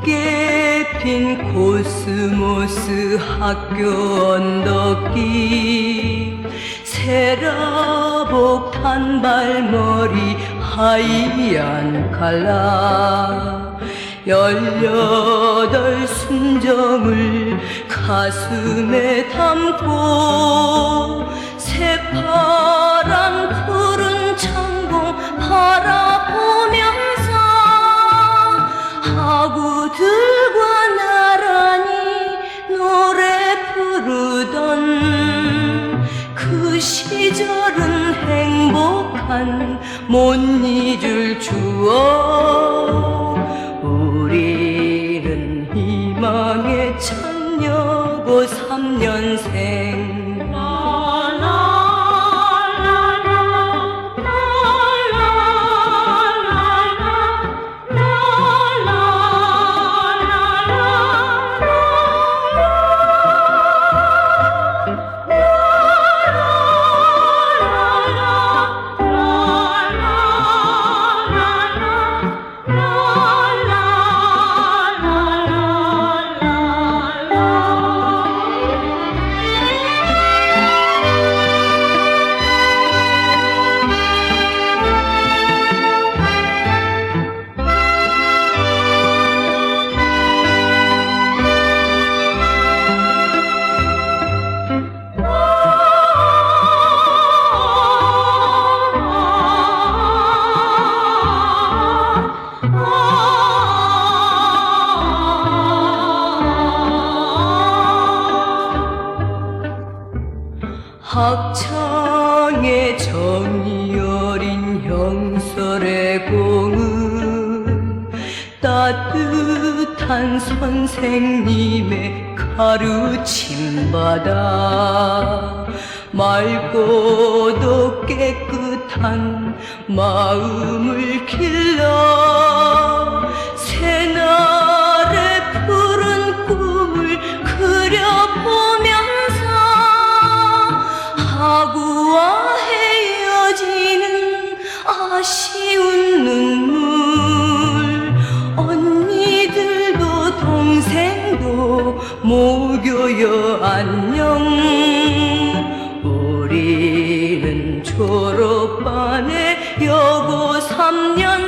곱게 핀 코스모스 학교 언덕길 세라복 단발머리 하얀 칼라 열여덟 순정을 가슴에 담고 새파란 푸른 한 못 잊을 추억. 우리는 희망의 찬여고 학창의 어린 형설의 공은 따뜻한 선생님의 가르침 받아 맑고도 깨끗한 마음을 길러 쉬운 눈물. 언니들도 동생도 모교여 안녕. 우리는 졸업반의 여고 3년